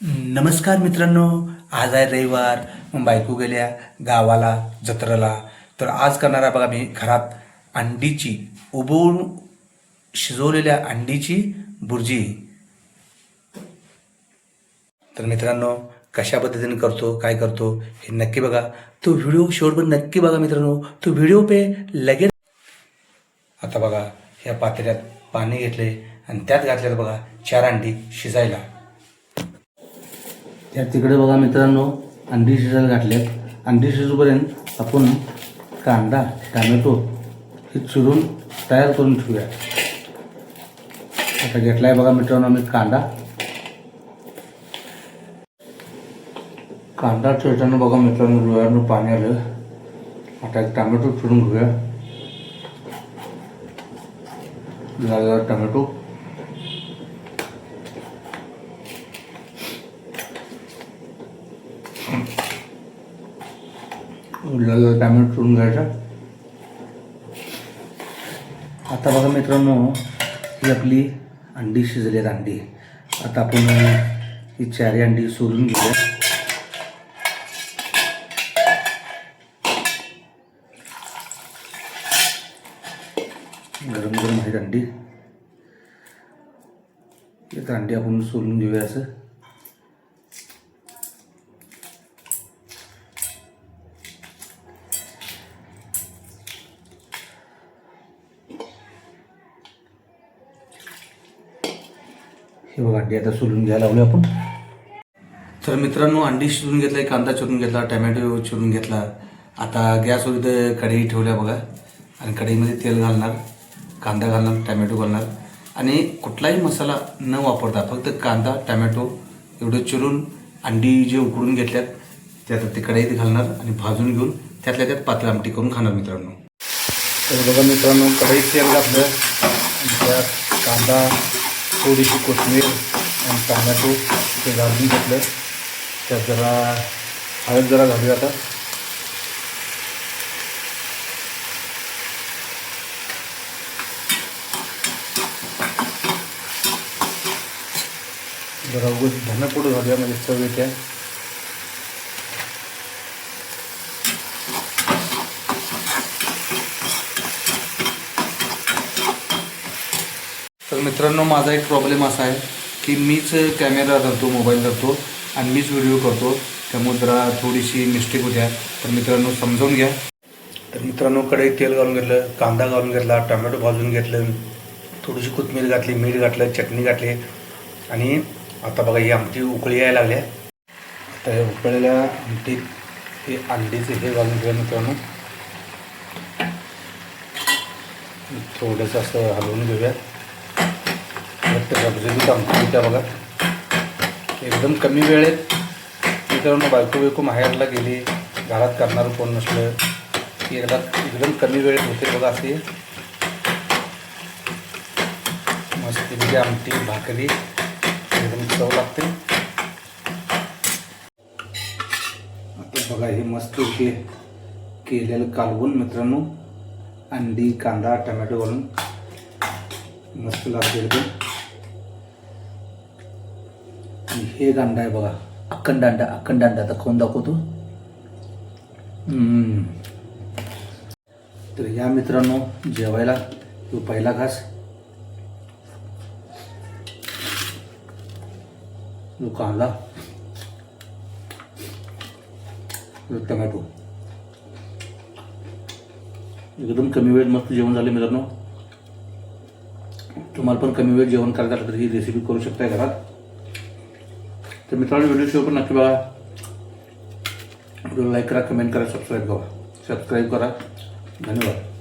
नमस्कार मित्रांनो आज आहे रविवार. बायको गेल्या गावाला जत्रेला. तर आज करणार आहे बघा मी घरात अंडीची उबवून शिजवलेल्या अंडीची बुर्जी तर मित्रांनो कशा पद्धतीने करतो काय करतो हे नक्की बघा. तो व्हिडिओ शेवटपर्यंत नक्की बघा मित्रांनो. तो व्हिडिओ पे लगेच आता बघा ह्या पातेल्यात पाणी घेतले आणि त्यात घातल्यात बघा चार अंडी शिजायला. त्या तिकडे बघा मित्रांनो अंडी शिजायला घातल्यात. अंडी शिजूपर्यंत आपण कांदा टॅमॅटो हे चिरून तयार करून ठेवूया. आता घेतलाय बघा मित्रांनो आम्ही कांदा. कांदा चिरताना बघा मित्रांनो डोळ्यानं पाणी आलं. आता एक टॅमॅटो चिरून घेऊया. झाला टमॅटो. उरलेला टॅमॅटो चिरून घ्यायचा. आता बघा मित्रांनो ही आपली अंडी आहेत अंडी. आता आपण ही चारी अंडी सोलून घेऊया. गरम गरम आहेत अंडी. एक अंडी आपण सोलून घेऊया असं. हे बघा अंडी आता सोलून घ्यायला लावले आपण. तर मित्रांनो अंडी शिजून घेतलाय कांदा चिरून घेतला टमॅटो चिरून घेतला. आता गॅसवर इथे कढई ठेवल्या बघा आणि कढईमध्ये तेल घालणार कांदा घालणार टमॅटो घालणार. आणि कुठलाही मसाला न वापरता फक्त कांदा टमॅटो एवढं चिरून अंडी जे उकडून घेतल्यात त्यात ते कढईत घालणार आणि भाजून घेऊन त्यातल्या त्यात पातळ आमटी करून खाणार मित्रांनो. तर बघा मित्रांनो कढईत तेल घातलं त्यात कांदा थोडीशी कोथिंबीर आणि टोमॅटो ते घालून घेतलं. त्यात जरा हळद जरा घालूया आता. जरा उगत धनपूड घालूया म्हणजे चव येते. तर मित्रांनो माझा एक प्रॉब्लेम असा आहे की मीच कॅमेरा धरतो मोबाईल धरतो आणि मीच व्हिडिओ करतो. त्यामुळे जरा थोडीशी मिस्टेक होत्या. तर मित्रांनो समजावून घ्या. तर मित्रांनो कडे तेल घालून घेतलं कांदा घालून घेतला टोमॅटो भाजून घेतलं थोडीशी कोथमीर घातली मीठ घातलं चटणी घातली आणि आता बघा ही आमटी उकळी यायला लागल्या तर हे उकळलेल्या आमटीत हे अंडीचे हे घालून घेऊया मित्रांनो. थोडंसं असं हलवून घेऊया. घट्ट रबरबीत आमटी बघा. एकदम कमी वेळेत मित्रांनो बायको बायको माहेरला गेली. घरात करणारं कोण नसलं. की एकदा एकदम कमी वेळेत होते बघा असे. मस्तपैकी आमटी भाकरी. एकदम चव लागते. आता बघा हे मस्त हे केलेलं कालवून मित्रांनो. अंडी कांदा टमॅटो घालून मस्त लागते एकदम. आणि हे दांडा आहे बघा अखंड अंडा अखंड अंडा. आता खाऊन दाखवतो? हम्म. तर या मित्रांनो जेवायला. तो पहिला घास. जो कांदा. टमॅटो. एकदम कमी वेळेत मस्त जेवण झालं मित्रांनो. तुम्हाला पण कमी वेळ जेवण करायचं तर ही रेसिपी करू शकताय घरात. तर मित्रांनो व्हिडिओ शेव पण नक्की बघा व्हिडिओ लाईक करा कमेंट करा सबस्क्राईब करा सबस्क्राईब करा धन्यवाद